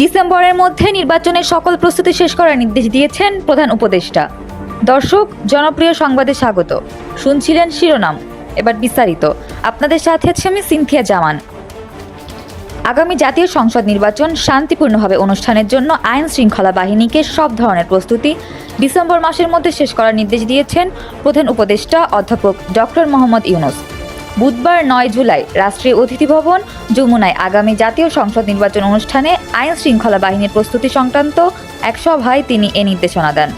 ডিসেম্বরের মধ্যে নির্বাচনের সকল প্রস্তুতি শেষ করার নির্দেশ দিয়েছেন প্রধান উপদেষ্টা। দর্শক, জনপ্রিয় সংবাদে স্বাগত। শুনছিলেন শিরোনাম। এবার বিস্তারিত। আপনাদের সাথে আছে আমি সিনথিয়া জামান। আগামী জাতীয় সংসদ নির্বাচন শান্তিপূর্ণভাবে অনুষ্ঠানের জন্য আইন শৃঙ্খলা বাহিনীকে সব ধরনের প্রস্তুতি ডিসেম্বর মাসের মধ্যে শেষ করার নির্দেশ দিয়েছেন প্রধান উপদেষ্টা অধ্যাপক ডক্টর মোহাম্মদ ইউনুস। বুধবার নয় জুলাই রাষ্ট্রীয় অতিথি ভবন, যমুনায় আগামী জাতীয় সংসদ নির্বাচন অনুষ্ঠানে আইন শৃঙ্খলা বাহিনীর প্রস্তুতি সংক্রান্ত এক সভায় তিনি এ নির্দেশনা দেন।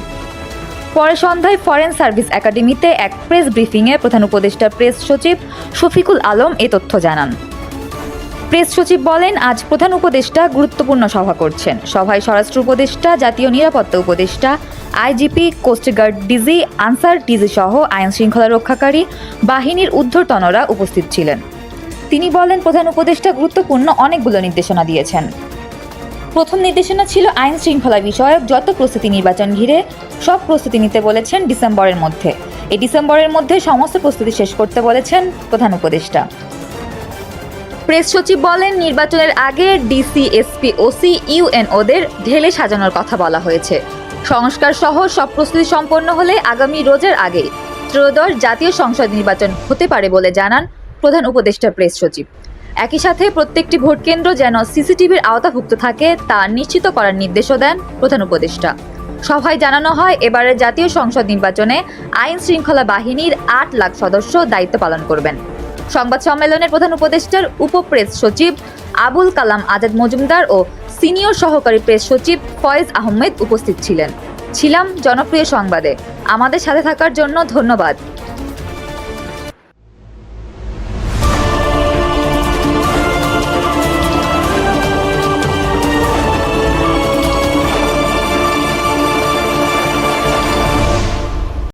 পরে সন্ধ্যায় ফরেন সার্ভিস একাডেমিতে এক প্রেস ব্রিফিংয়ে প্রধান উপদেষ্টা প্রেস সচিব শফিকুল আলম এ তথ্য জানান। প্রেস সচিব বলেন, আজ প্রধান উপদেষ্টা গুরুত্বপূর্ণ সভা করছেন। সভায় স্বরাষ্ট্র উপদেষ্টা, জাতীয় নিরাপত্তা উপদেষ্টা IGP coast guard DG, Ansar DG সহ আইন শৃঙ্খলা রক্ষাকারী বাহিনীর ঊর্ধ্বতনরা উপস্থিত ছিলেন। তিনি বলেন, প্রধান উপদেষ্টা গুরুত্বপূর্ণ অনেকগুলো নির্দেশনা দিয়েছেন। প্রথম নির্দেশনা ছিল আইন শৃঙ্খলা বিষয়ক যত প্রস্তুতি নির্বাচন ঘিরে, সব প্রস্তুতি নিতে বলেছেন ডিসেম্বরের মধ্যে। এই ডিসেম্বরের মধ্যে সমস্ত প্রস্তুতি শেষ করতে বলেছেন প্রধান উপদেষ্টা। প্রেস সচিব বলেন, নির্বাচনের আগে ডিসি, এসপি, ওসি, ইউএনওদের ঢেলে সাজানোর কথা বলা হয়েছে। সংস্কার সহ সব প্রস্তুতি সম্পন্ন হলে আগামী রোজের আগে ত্রয়োদশ জাতীয় সংসদ নির্বাচন হতে পারে বলে জানান প্রধান উপদেষ্টা প্রেস সচিব। একই সাথে প্রত্যেকটি ভোট কেন্দ্র যেন সিসিটিভির আওতাভুক্ত থাকে তা নিশ্চিত করার নির্দেশও দেন প্রধান উপদেষ্টা। সভায় জানানো হয়, এবারের জাতীয় সংসদ নির্বাচনে আইন শৃঙ্খলা বাহিনীর আট লাখ সদস্য দায়িত্ব পালন করবেন। সংবাদ সম্মেলনের প্রধান উপদেষ্টার উপপ্রেস সচিব আবুল কালাম আজাদ মজুমদার ও সিনিয়র সহকারী প্রেস সচিব ফয়েজ আহমেদ উপস্থিত ছিলেন। ছিলাম জনপ্রিয় সংবাদে। আমাদের সাথে থাকার জন্য ধন্যবাদ।